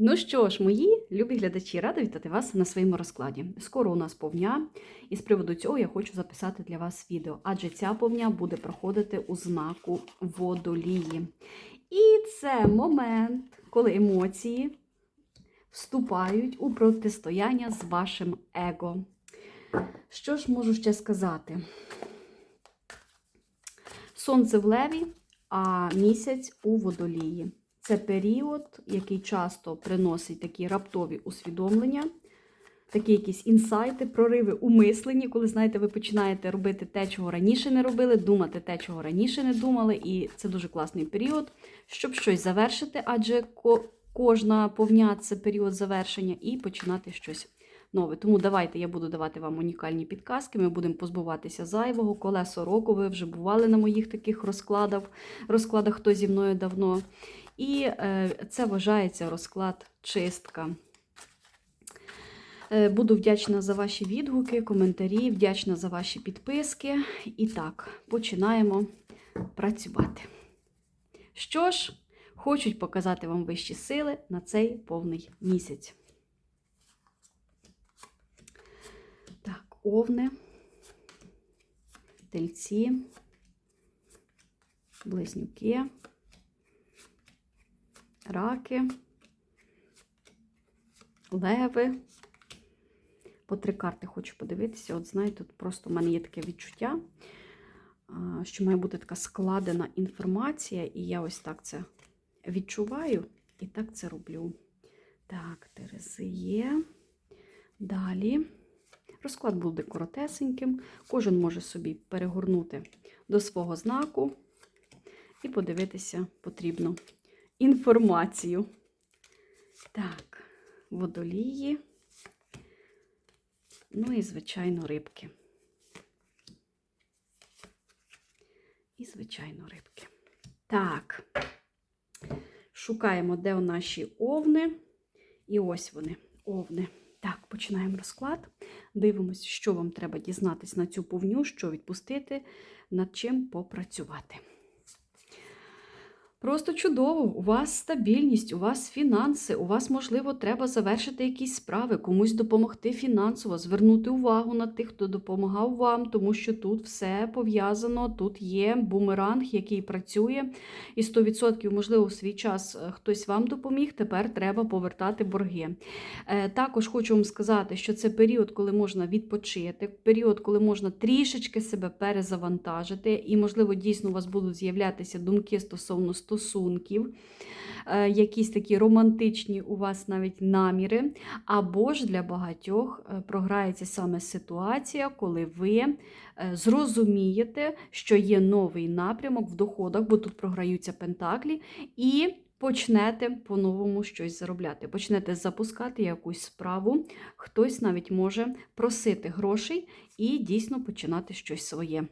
Ну що ж, мої любі глядачі, рада вітати вас на своєму розкладі. Скоро у нас повня, і з приводу цього я хочу записати для вас відео, адже ця повня буде проходити у знаку водолії. І це момент, коли емоції вступають у протистояння з вашим его. Що ж можу ще сказати? Сонце в леві, а місяць у водолії. Це період, який часто приносить такі раптові усвідомлення, такі якісь інсайти, прориви у мисленні, коли, знаєте, ви починаєте робити те, чого раніше не робили, думати те, чого раніше не думали. І це дуже класний період, щоб щось завершити, адже ко- кожна повня це період завершення, і починати щось нове. Тому давайте я буду давати вам унікальні підказки. Ми будемо позбуватися зайвого. Колесо року ви вже бували на моїх таких розкладах, розкладах, хто зі мною давно. І е, це вважається розклад чистка. Е, Буду вдячна за ваші відгуки, коментарі, вдячна за ваші підписки. І так, починаємо працювати. Що ж, хочуть показати вам вищі сили на цей повний місяць. Так, овни, тельці, близнюки раки, леви. По три карти хочу подивитися. От знаєте, тут просто в мене є таке відчуття, що має бути така складена інформація, і я ось так це відчуваю і так це роблю. Так, Терези є. Далі. Розклад буде коротесеньким. Кожен може собі перегорнути до свого знаку і подивитися потрібно інформацію. Так, водолії. Ну і, звичайно, рибки. І, звичайно, рибки. Так, шукаємо, де у наші овни. І ось вони, овни. Так, починаємо розклад. Дивимося, що вам треба дізнатись на цю повню, що відпустити, над чим попрацювати. Просто чудово, у вас стабільність, у вас фінанси, у вас, можливо, треба завершити якісь справи, комусь допомогти фінансово, звернути увагу на тих, хто допомагав вам, тому що тут все пов'язано, тут є бумеранг, який працює, і 100%, можливо, в свій час е, хтось вам допоміг, тепер треба повертати борги. Е, Також хочу вам сказати, що це період, коли можна відпочити, період, коли можна трішечки себе перезавантажити, і, можливо, дійсно у вас будуть з'являтися думки стосовно стосунків, е, якісь такі романтичні у вас навіть наміри, або ж для багатьох е, програється саме ситуація, коли ви е, зрозумієте, що є новий напрямок в доходах, бо тут програються пентаклі, і почнете по-новому щось заробляти. Почнете запускати якусь справу, хтось навіть може просити грошей і дійсно починати щось своє.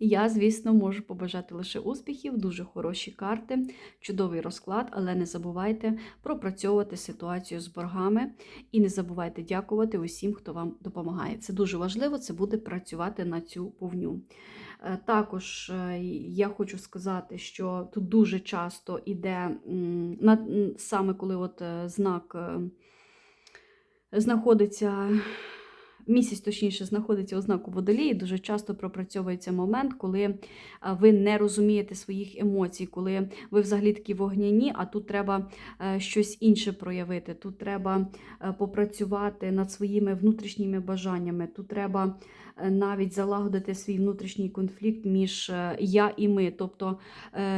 Я, звісно, можу побажати лише успіхів, дуже хороші карти, чудовий розклад, але не забувайте пропрацьовувати ситуацію з боргами і не забувайте дякувати усім, хто вам допомагає. Це дуже важливо, це буде працювати на цю повню. Е, Також е, я хочу сказати, що тут дуже часто на- саме коли от е, знак знаходиться. Місяць, точніше, знаходиться у знаку водолії. Дуже часто пропрацьовується момент, коли ви не розумієте своїх емоцій, коли ви взагалі такі вогняні, а тут треба е, щось інше проявити. Тут треба е, попрацювати над своїми внутрішніми бажаннями. Тут треба е, навіть залагодити свій внутрішній конфлікт між я і ми. Тобто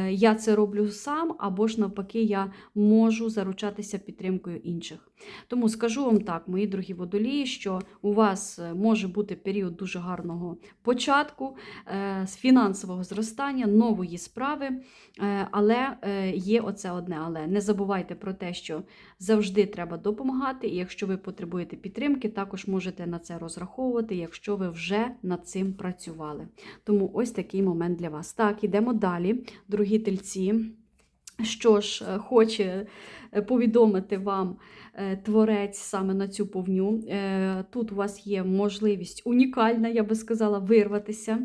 я це роблю сам, або ж навпаки, я можу заручатися підтримкою інших. Тому скажу вам так, мої дорогі водолії, що у вас е, може бути період дуже гарного початку, е, фінансового зростання, нової справи, е, але є оце одне але. Не забувайте про те, що завжди треба допомагати, і якщо ви потребуєте підтримки, також можете на це розраховувати, якщо ви вже над цим працювали. Тому ось такий момент для вас. Так, ідемо далі, дорогі тельці. Що ж, хоче повідомити вам творець саме на цю повню. Е, Тут у вас є можливість унікальна, я би сказала, вирватися.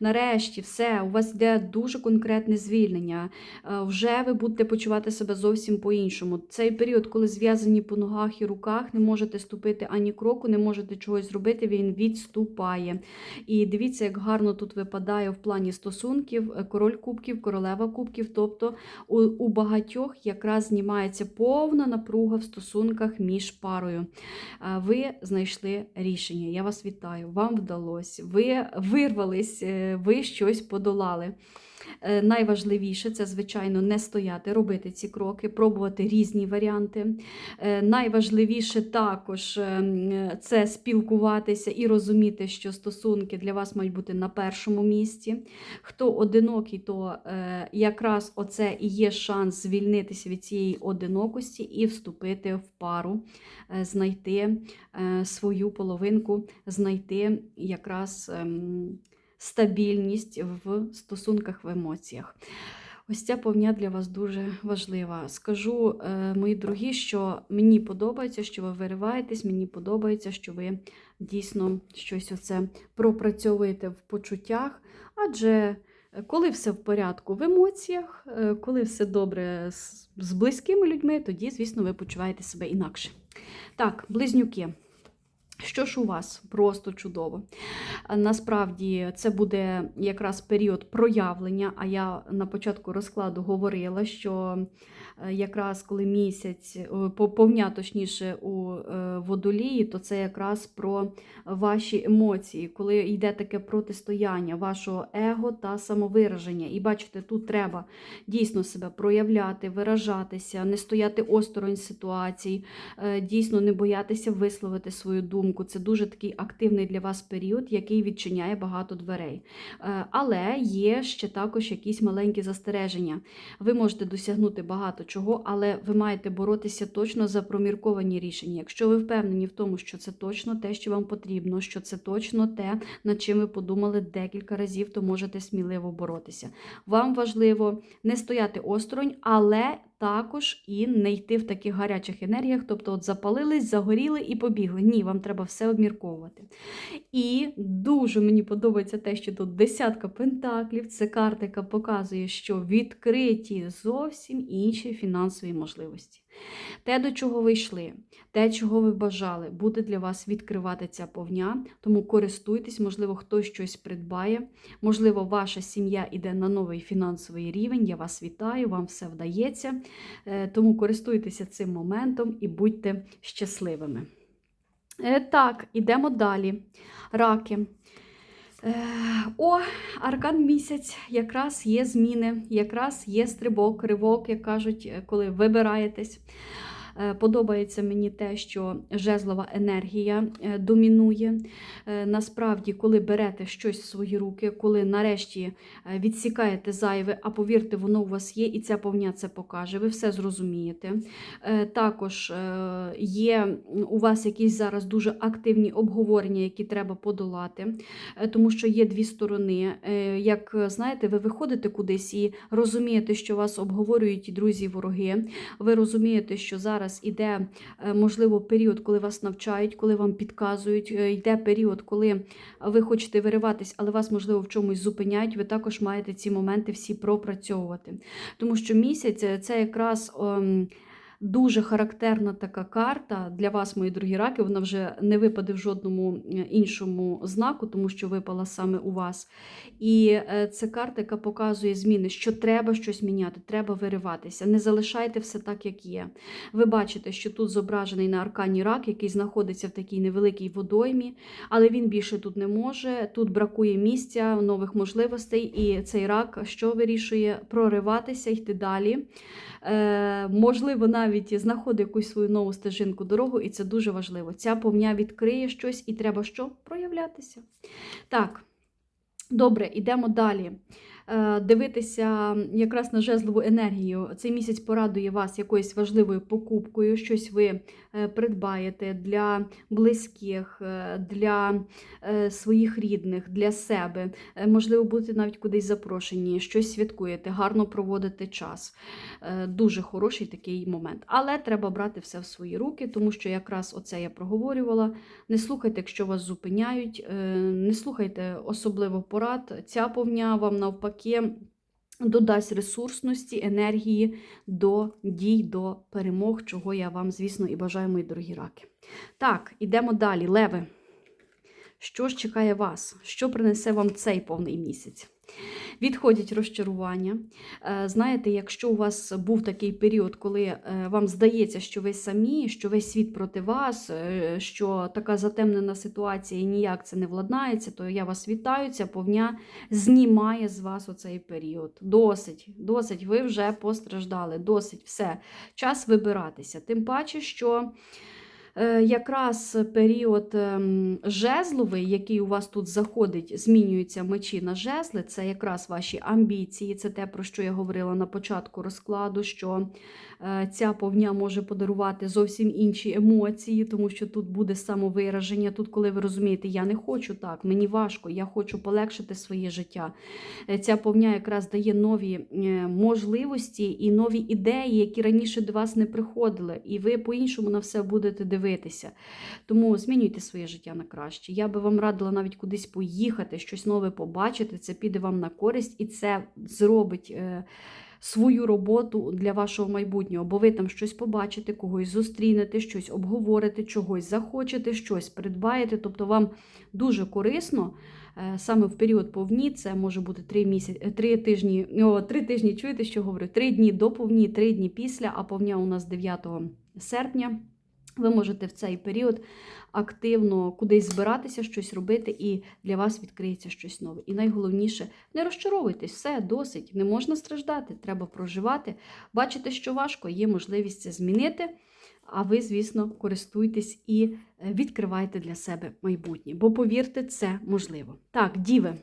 Нарешті, все, у вас йде дуже конкретне звільнення. Е, Вже ви будете почувати себе зовсім по-іншому. Цей період, коли зв'язані по ногах і руках, не можете ступити ані кроку, не можете чогось зробити, він відступає. І дивіться, як гарно тут випадає в плані стосунків е, король кубків, королева кубків. Тобто у багатьох якраз знімається повна напруга в стосунках між парою. Ви знайшли рішення. Я вас вітаю. Вам вдалося. Ви вирвались, е, ви щось подолали. Е, Найважливіше це, звичайно, не стояти, робити ці кроки, пробувати різні варіанти. Е, Найважливіше також ем, це спілкуватися і розуміти, що стосунки для вас мають бути на першому місці. Хто одинокий, то е, якраз оце і є шанс звільнитися від цієї одинокості і вступити в пару, е, знайти е, свою половинку, знайти якраз. Стабільність в стосунках, в емоціях. Ось ця повня для вас дуже важлива. Скажу, е, мої дорогі, що мені подобається, що ви вириваєтесь, мені подобається, що ви дійсно щось оце пропрацьовуєте в почуттях, адже е, коли все в порядку в емоціях, е, коли все добре з близькими людьми, тоді, звісно, ви почуваєте себе інакше. Так, близнюки. Що ж у вас? Просто чудово. Насправді це буде якраз період проявлення. А я на початку розкладу говорила, що якраз коли місяць, е, повня точніше у е, водолії, то це якраз про ваші емоції, коли йде таке протистояння вашого его та самовираження. І бачите, тут треба дійсно себе проявляти, виражатися, не стояти осторонь ситуацій, е, дійсно не боятися висловити свою думку. Це дуже такий активний для вас період, який відчиняє багато дверей. Е, Але є ще також якісь маленькі застереження. Ви можете досягнути багато чого, але ви маєте боротися точно за промірковані рішення. Якщо ви впевнені в тому, що це точно те, що вам потрібно, що це точно те, над чим ви подумали декілька разів, то можете сміливо боротися. Вам важливо не стояти осторонь, але також і не йти в таких гарячих енергіях, тобто от запалились, загоріли і побігли. Ні, вам треба все обмірковувати. І дуже мені подобається те, що тут десятка пентаклів. Це карта, яка показує, що відкриті зовсім інші фінансові можливості. Те, до чого ви йшли, те, чого ви бажали, буде для вас відкривати ця повня. Тому користуйтесь, можливо, хтось щось придбає, можливо, ваша сім'я йде на новий фінансовий рівень. Я вас вітаю, вам все вдається. Е, Тому користуйтеся цим моментом і будьте щасливими. Е, Так, ідемо далі. Раки. Е, О, аркан місяць, якраз є зміни, якраз є стрибок, ривок, як кажуть, е, коли вибираєтесь. Е, Подобається мені те, що жезлова енергія е, домінує. Е, Насправді, коли берете щось в свої руки, коли нарешті відсікаєте зайве, а повірте, воно у вас є, і ця повня це покаже, ви все зрозумієте. Також є у вас якісь зараз дуже активні обговорення, які треба подолати, тому що є дві сторони. Як знаєте, ви виходите кудись і розумієте, що вас обговорюють і друзі, і вороги. Ви розумієте, що зараз іде, е, можливо, період, коли вас навчають, коли вам підказують, е, йде період, коли ви хочете вириватись, але вас, можливо, в чомусь зупиняють. Ви також маєте ці моменти всі пропрацьовувати. Тому що місяць е, це якраз. Дуже характерна така карта для вас, мої дорогі раки. Вона вже не випаде в жодному е, іншому знаку, тому що випала саме у вас. І е, це карта, яка показує зміни, що треба щось міняти, треба вириватися. Не залишайте все так, як є. Ви бачите, що тут зображений на аркані рак, який знаходиться в такій невеликій водоймі, але він більше тут не може. Тут бракує місця, нових можливостей, і цей рак що вирішує прориватися, йти далі. Е, можливо, навіть знаходить якусь свою нову стежинку дорогу, і це дуже важливо. Ця повня відкриє щось, і треба що? Проявлятися. Так, добре, йдемо далі. Е, дивитися якраз на жезлову енергію. Цей місяць порадує вас якоюсь важливою покупкою, щось ви е, придбаєте для близьких, е, для своїх рідних, для себе. Можливо, будете навіть кудись запрошені, щось святкуєте, гарно проводите час. Дуже хороший такий момент. Але треба брати все в свої руки, тому що якраз оце я проговорювала. Не слухайте, якщо вас зупиняють, не слухайте особливо порад. Ця повня вам навпаки. Додасть ресурсності, енергії до дій, до перемог, чого я вам, звісно, і бажаю, мої дорогі раки. Так, ідемо далі. Леви. Що ж чекає вас? Що принесе вам цей повний місяць? Відходять розчарування. Е, Знаєте, якщо у вас був такий період, коли е, вам здається, що ви самі, що весь світ проти вас, е, що така затемнена ситуація і ніяк це не владнається, то я вас вітаю. Ця повня знімає з вас оцей період. Досить, досить, ви вже постраждали, досить все. Час вибиратися. Тим паче, що. Е, Якраз період ем, жезловий, який у вас тут заходить, змінюються мечі на жезли, це якраз ваші амбіції, це те, про що я говорила на початку розкладу, що ця повня може подарувати зовсім інші емоції, тому що тут буде самовираження. Тут, коли ви розумієте, я не хочу так, мені важко, я хочу полегшити своє життя. Е, Ця повня якраз дає нові е, можливості і нові ідеї, які раніше до вас не приходили, і ви по-іншому на все будете дивитися. Тому змінюйте своє життя на краще. Я би вам радила навіть кудись поїхати, щось нове побачити. Це піде вам на користь, і це зробить. Е, Свою роботу для вашого майбутнього, бо ви там щось побачите, когось зустрінете, щось обговорите, чогось захочете, щось придбаєте. Тобто вам дуже корисно е, саме в період повні, це може бути три місяці, три тижні, о, три тижні, чуєте, що говорю? Три дні до повні, три дні після, а повня у нас 9 серпня. Ви можете в цей період активно кудись збиратися, щось робити, і для вас відкриється щось нове. І найголовніше, не розчаровуйтесь, все досить, не можна страждати, треба проживати. Бачите, що важко, є можливість це змінити. А ви, звісно, користуйтесь і е, відкривайте для себе майбутнє. Бо повірте, це можливо. Так, діви.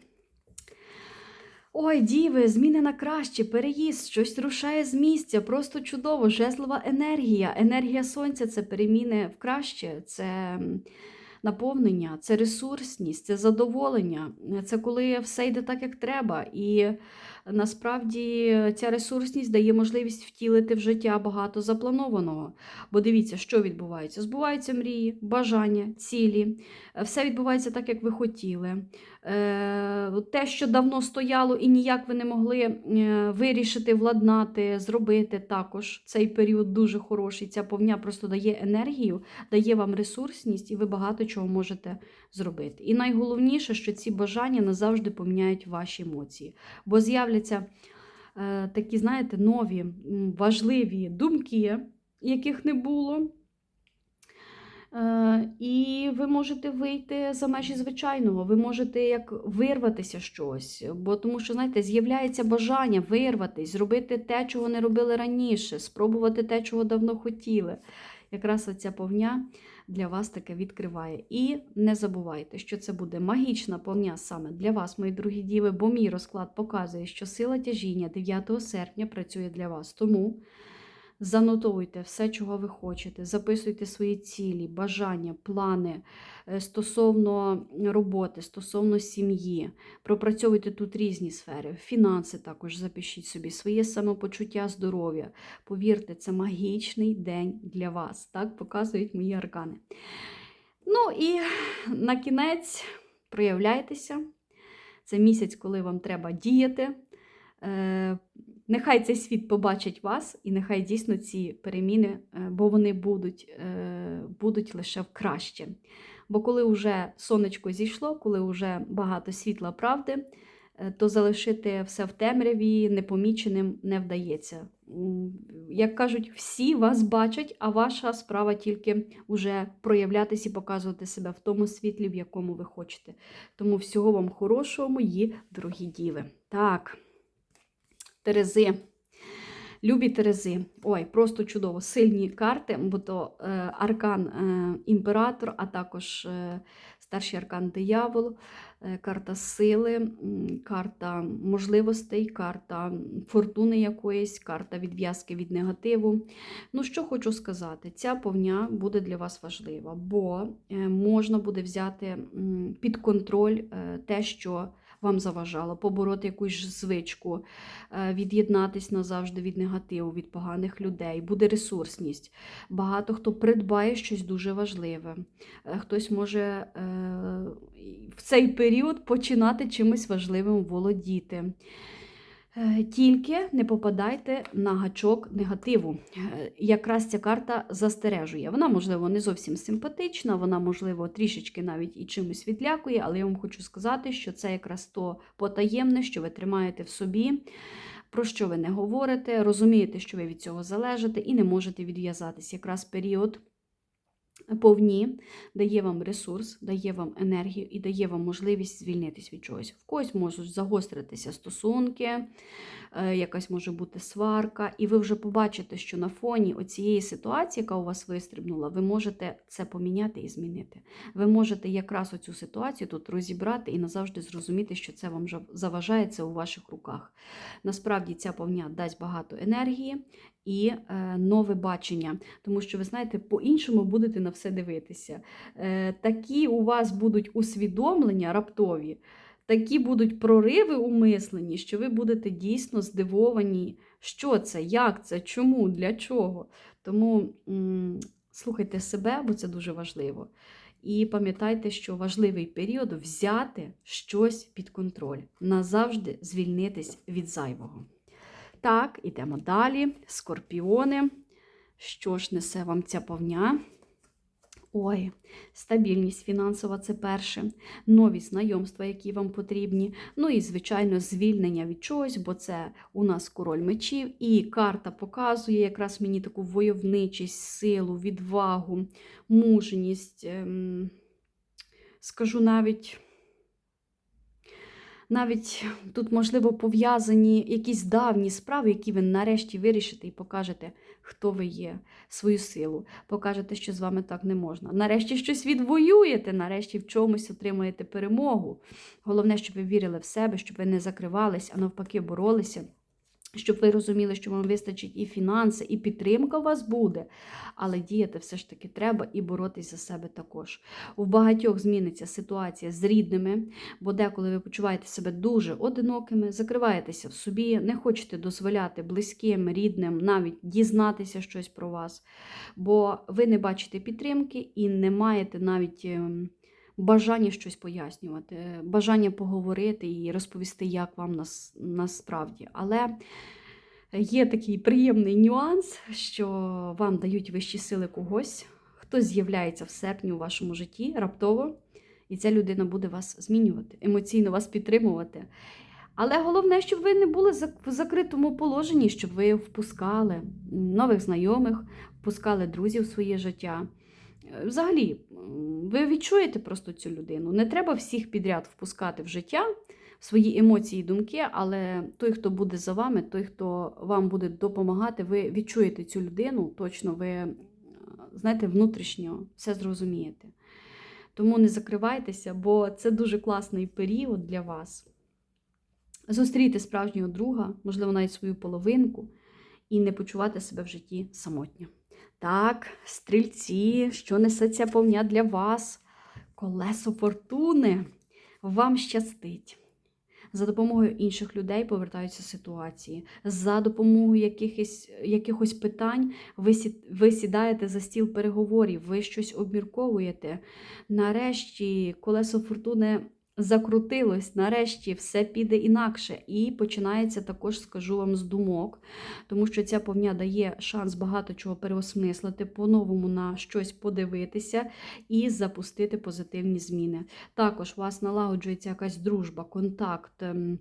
Ой, діви, зміни на краще, переїзд, щось рушає з місця, просто чудово, жезлова енергія. Енергія сонця це переміни в краще, це наповнення, це ресурсність, це задоволення, це коли все йде так, як треба. І насправді ця ресурсність дає можливість втілити в життя багато запланованого. Бо дивіться, що відбувається: збуваються мрії, бажання, цілі, все відбувається так, як ви хотіли. Е, те, що давно стояло і ніяк ви не могли е, вирішити, владнати, зробити також. Цей період дуже хороший. Ця повня просто дає енергію, дає вам ресурсність, і ви багато чого можете зробити. І найголовніше, що ці бажання назавжди поміняють ваші емоції, бо з'являться е, такі, знаєте, нові важливі думки, яких не було. Е, І ви можете вийти за межі звичайного, ви можете як вирватися щось, бо тому що, знаєте, з'являється бажання вирватися, зробити те, чого не робили раніше, спробувати те, чого давно хотіли. Якраз оця повня для вас таке відкриває. І не забувайте, що це буде магічна повня саме для вас, мої дорогі діви, бо мій розклад показує, що сила тяжіння 9 серпня працює для вас. Тому Занотовуйте все, чого ви хочете, записуйте свої цілі, бажання, плани е, стосовно роботи, стосовно сім'ї. Пропрацьовуйте тут різні сфери. Фінанси також запишіть собі, своє самопочуття, здоров'я. Повірте, це магічний день для вас. Так показують мої аркани. Ну і на кінець проявляйтеся. Це місяць, коли вам треба діяти. Нехай цей світ побачить вас, і нехай дійсно ці переміни, е, бо вони будуть, е, будуть лише в краще. Бо коли вже сонечко зійшло, коли вже багато світла правди, е, то залишити все в темряві непоміченим не вдається. Як кажуть, всі вас бачать, а ваша справа тільки вже проявлятися і показувати себе в тому світлі, в якому ви хочете. Тому всього вам хорошого, мої дорогі діви. Так. Терези. Любі Терези. Ой, просто чудово. Сильні карти, бо то е, аркан е, імператор, а також е, старший аркан диявол. карта сили, карта можливостей, карта фортуни якоїсь, карта відв'язки від негативу. Ну, що хочу сказати, ця повня буде для вас важлива, бо можна буде взяти під контроль те, що вам заважало, побороти якусь звичку, е, від'єднатись назавжди від негативу, від поганих людей, буде ресурсність. Багато хто придбає щось дуже важливе. Е, Хтось може е, в цей період починати чимось важливим володіти. Е, Тільки не попадайте на гачок негативу. Е, Якраз ця карта застережує. Вона, можливо, не зовсім симпатична, вона, можливо, трішечки навіть і чимось відлякує, але я вам хочу сказати, що це якраз то потаємне, що ви тримаєте в собі, про що ви не говорите, розумієте, що ви від цього залежите і не можете відв'язатись. Якраз період. Повні дає вам ресурс, дає вам енергію і дає вам можливість звільнитись від чогось. В когось можуть загостритися стосунки, е, якась може бути сварка, і ви вже побачите, що на фоні оцієї ситуації, яка у вас вистрибнула, ви можете це поміняти і змінити. Ви можете якраз оцю ситуацію тут розібрати і назавжди зрозуміти, що це вам жав- заважає, це у ваших руках. Насправді ця повня дасть багато енергії і е, нове бачення, тому що ви знаєте, по-іншому будете на все дивитися. Е, такі у вас будуть усвідомлення раптові, такі будуть прориви у мисленні, що ви будете дійсно здивовані, що це, як це, чому, для чого. Тому слухайте себе, бо це дуже важливо. І пам'ятайте, що важливий період взяти щось під контроль, назавжди звільнитись від зайвого. Так, ідемо далі. Скорпіони. Що ж несе вам ця повня? Ой, стабільність фінансова це перше, нові знайомства, які вам потрібні. Ну і, звичайно, звільнення від чогось, бо це у нас король мечів, і карта показує якраз мені таку войовничість, силу, відвагу, мужність. Ем, скажу навіть. Навіть тут, можливо, пов'язані якісь давні справи, які ви нарешті вирішите і покажете, хто ви є, свою силу, покажете, що з вами так не можна. Нарешті щось відвоюєте, нарешті в чомусь отримаєте перемогу. Головне, щоб ви вірили в себе, щоб ви не закривались, а навпаки, боролися. Щоб ви розуміли, що вам вистачить і фінанси, і підтримка у вас буде, але діяти все ж таки треба і боротись за себе також. У багатьох зміниться ситуація з рідними, бо деколи ви почуваєте себе дуже одинокими, закриваєтеся в собі, не хочете дозволяти близьким, рідним навіть дізнатися щось про вас, бо ви не бачите підтримки і не маєте навіть. Бажання щось пояснювати, бажання поговорити і розповісти, як вам нас, насправді. Але є такий приємний нюанс, що вам дають вищі сили когось, хтось з'являється в серпні у вашому житті раптово, і ця людина буде вас змінювати, емоційно вас підтримувати. Але головне, щоб ви не були в закритому положенні, щоб ви впускали нових знайомих, впускали друзів в своє життя. Взагалі, ви відчуєте просто цю людину. Не треба всіх підряд впускати в життя, в свої емоції і думки, але той, хто буде за вами, той, хто вам буде допомагати, ви відчуєте цю людину, точно ви, е, знаєте, внутрішньо все зрозумієте. Тому не закривайтеся, бо це дуже класний період для вас. Зустріти справжнього друга, можливо, навіть свою половинку, і не почувати себе в житті самотньо. Так, стрільці, що несе ця повня для вас? Колесо фортуни. Вам щастить. За допомогою інших людей повертаються ситуації. За допомогою якихось, якихось питань ви, ви сідаєте за стіл переговорів, ви щось обмірковуєте. Нарешті колесо фортуни закрутилось, нарешті все піде інакше. І починається також, скажу вам, з думок, тому що ця повня дає шанс багато чого переосмислити, по-новому на щось подивитися і запустити позитивні зміни. Також у вас налагоджується якась дружба, контакт, ем,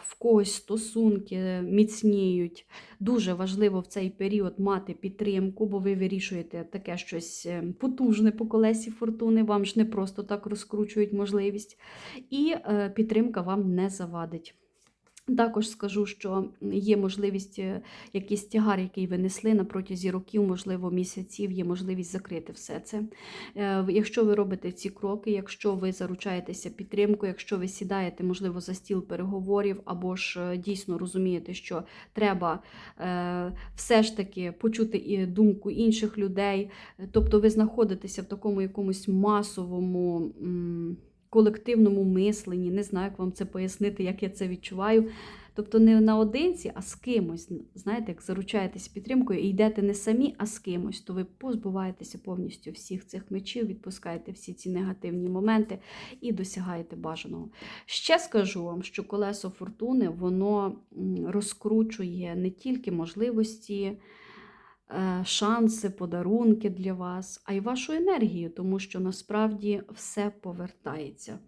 в когось стосунки міцніють. Дуже важливо в цей період мати підтримку, бо ви вирішуєте таке щось ем, потужне по колесі фортуни, вам ж не просто так розкручують можливість. І е, підтримка вам не завадить. Також скажу, що є можливість, е, якийсь тягар, який ви несли на протязі років, можливо, місяців, є можливість закрити все це. Е, Якщо ви робите ці кроки, якщо ви заручаєтеся підтримкою, якщо ви сідаєте, можливо, за стіл переговорів, або ж е, дійсно розумієте, що треба все ж таки почути і думку інших людей, тобто ви знаходитеся в такому якомусь масовому. Колективному мисленні, не знаю, як вам це пояснити, як я це відчуваю. Тобто не наодинці, а з кимось. Знаєте, як заручаєтесь підтримкою і йдете не самі, а з кимось, то ви позбуваєтеся повністю всіх цих мечів, відпускаєте всі ці негативні моменти і досягаєте бажаного. Ще скажу вам, що колесо фортуни воно розкручує не тільки можливості. Е, Шанси, подарунки для вас, а й вашу енергію, тому що насправді все повертається.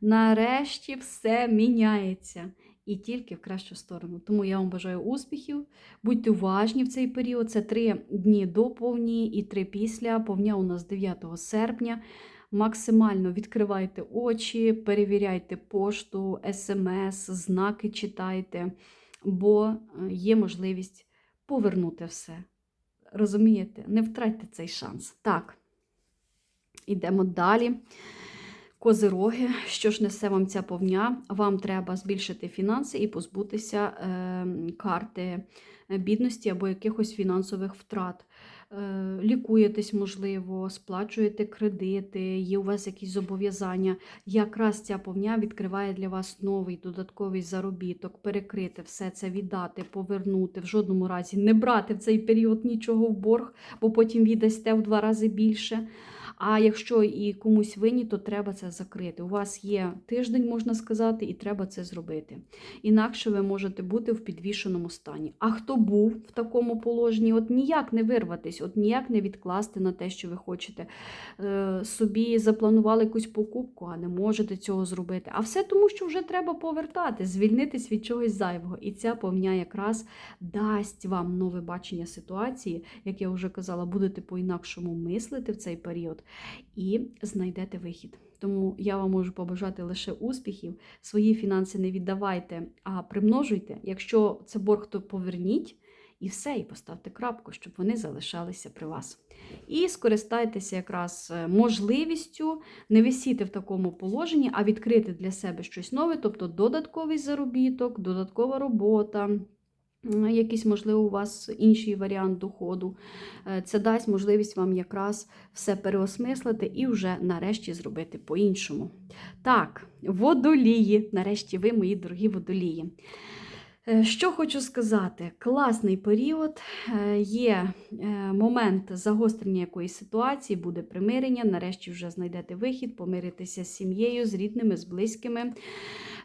Нарешті все міняється і тільки в кращу сторону. Тому я вам бажаю успіхів. Будьте уважні в цей період. Це три дні до повні і три після. Повня у нас 9 серпня. Максимально відкривайте очі, перевіряйте пошту, смс, знаки читайте, бо е, є можливість повернути все. Розумієте? Не втратьте цей шанс. Так, ідемо далі. Козироги, що ж несе вам ця повня? Вам треба збільшити фінанси і позбутися е, карти бідності або якихось фінансових втрат. Е, лікуєтесь, можливо, сплачуєте кредити, є у вас якісь зобов'язання. Якраз ця повня відкриває для вас новий додатковий заробіток, перекрити все це, віддати, повернути, в жодному разі не брати в цей період нічого в борг, бо потім віддасте в два рази більше. А якщо і комусь винні, то треба це закрити. У вас є тиждень, можна сказати, і треба це зробити. Інакше ви можете бути в підвішеному стані. А хто був в такому положенні, от ніяк не вирватись, от ніяк не відкласти на те, що ви хочете. Е, собі запланували якусь покупку, а не можете цього зробити. А все тому, що вже треба повертати, звільнитись від чогось зайвого. І ця повня якраз дасть вам нове бачення ситуації, як я вже казала, будете по-інакшому мислити в цей період і знайдете вихід. Тому я вам можу побажати лише успіхів. Свої фінанси не віддавайте, а примножуйте. Якщо це борг, то поверніть і все, і поставте крапку, щоб вони залишалися при вас. І скористайтеся якраз е, можливістю не висіти в такому положенні, а відкрити для себе щось нове, тобто додатковий заробіток, додаткова робота. Якийсь, можливо, у вас інший варіант доходу. Е, Це дасть можливість вам якраз все переосмислити і вже нарешті зробити по-іншому. Так, водолії. Нарешті ви, мої дорогі водолії. Е, Що хочу сказати, класний період, е, є момент загострення якоїсь ситуації, буде примирення. Нарешті вже знайдете вихід, помиритися з сім'єю, з рідними, з близькими.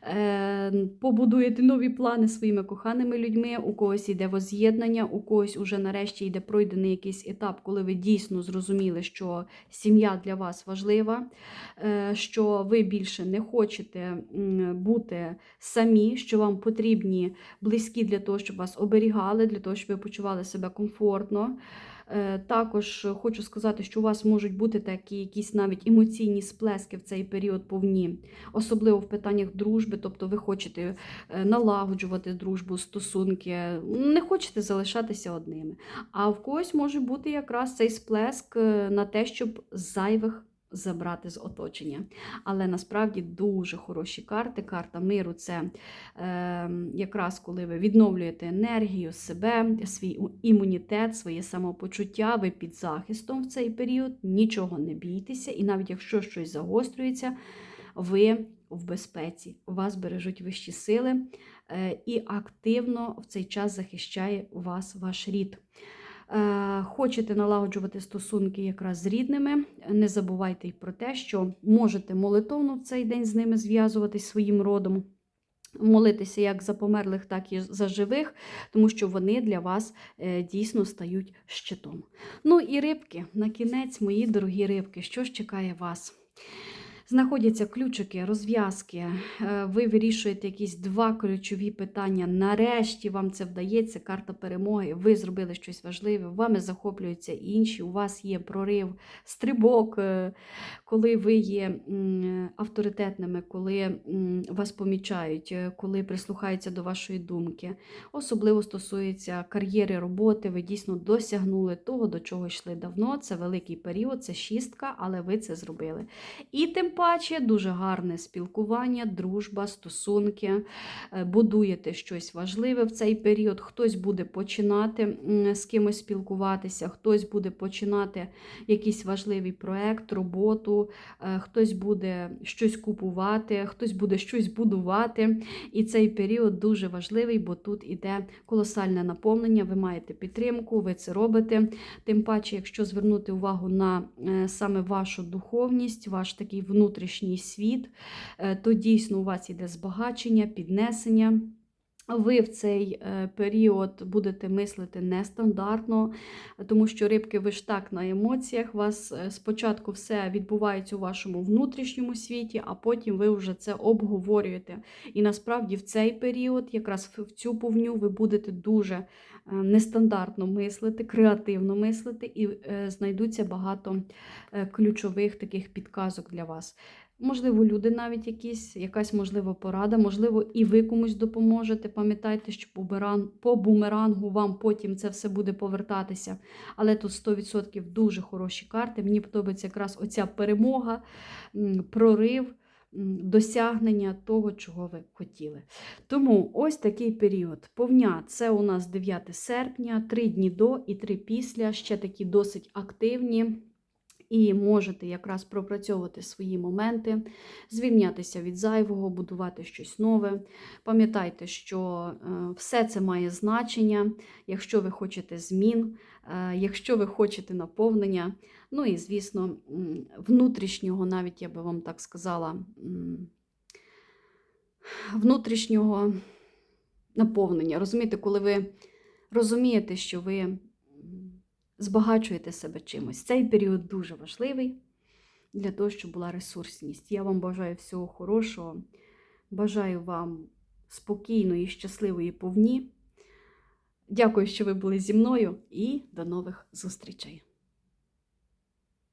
Е, Побудуєте нові плани своїми коханими людьми. У когось йде воз'єднання, у когось уже нарешті йде пройдений якийсь етап, коли ви дійсно зрозуміли, що сім'я для вас важлива, е, що ви більше не хочете бути самі, що вам потрібні близькі для того, щоб вас оберігали, для того, щоб ви почували себе комфортно. Е, Також хочу сказати, що у вас можуть бути такі якісь навіть емоційні сплески в цей період повні, особливо в питаннях дружби, тобто ви хочете е, налагоджувати дружбу, стосунки, не хочете залишатися одними. А в когось може бути якраз цей сплеск е, на те, щоб зайвих забрати з оточення. Але насправді дуже хороші карти. Карта миру це е, якраз коли ви відновлюєте енергію себе, свій імунітет, своє самопочуття, ви під захистом в цей період, нічого не бійтеся, і навіть якщо щось загострюється, ви в безпеці, вас бережуть вищі сили е, і активно в цей час захищає вас ваш рід. Е, Хочете налагоджувати стосунки якраз з рідними, не забувайте й про те, що можете молитовно в цей день з ними зв'язуватись своїм родом, молитися як за померлих, так і за живих, тому що вони для вас е, дійсно стають щитом. Ну і рибки, на кінець, мої дорогі рибки, що ж чекає вас? Знаходяться ключики, розв'язки. е, Ви вирішуєте якісь два ключові питання. Нарешті вам це вдається. Карта перемоги. Ви зробили щось важливе. Вами захоплюються інші. У вас є прорив, стрибок, е, коли ви є авторитетними, коли вас помічають, е, коли прислухаються до вашої думки. Особливо стосується кар'єри, роботи. Ви дійсно досягнули того, до чого йшли давно. Це великий період, це шістка, але ви це зробили. І тим паче дуже гарне спілкування, дружба, стосунки. Е, Будуєте щось важливе в цей період. Хтось буде починати з кимось спілкуватися, хтось буде починати якийсь важливий проект, роботу, е, хтось буде щось купувати, хтось буде щось будувати. І цей період дуже важливий, бо тут іде колосальне наповнення. Ви маєте підтримку, ви це робите. Тим паче, якщо звернути увагу на е, саме вашу духовність, ваш такий внутрішній світ, е, то дійсно у вас іде збагачення, піднесення. Ви в цей е, період будете мислити нестандартно, тому що рибки ви ж так на емоціях. У вас е, спочатку все відбувається у вашому внутрішньому світі, а потім ви вже це обговорюєте. І насправді в цей період, якраз в цю повню, ви будете дуже нестандартно мислити, креативно мислити, і е, знайдуться багато е, ключових таких підказок для вас. Можливо, люди навіть якісь, якась можливо порада, можливо, і ви комусь допоможете. Пам'ятайте, що по бумерангу вам потім це все буде повертатися. Але тут 100% дуже хороші карти. Мені подобається якраз оця перемога, прорив, досягнення того, чого ви хотіли. Тому ось такий період. Повня це у нас 9 серпня, 3 дні до і 3 після, ще такі досить активні. І можете якраз пропрацьовувати свої моменти, звільнятися від зайвого, будувати щось нове. Пам'ятайте, що е, все це має значення, якщо ви хочете змін, якщо ви хочете наповнення. Ну і, звісно, внутрішнього, навіть я би вам так сказала, внутрішнього наповнення. Розумієте, коли ви розумієте, що ви збагачуєте себе чимось. Цей період дуже важливий для того, щоб була ресурсність. Я вам бажаю всього хорошого. Бажаю вам спокійної, щасливої повні. Дякую, що ви були зі мною, і до нових зустрічей!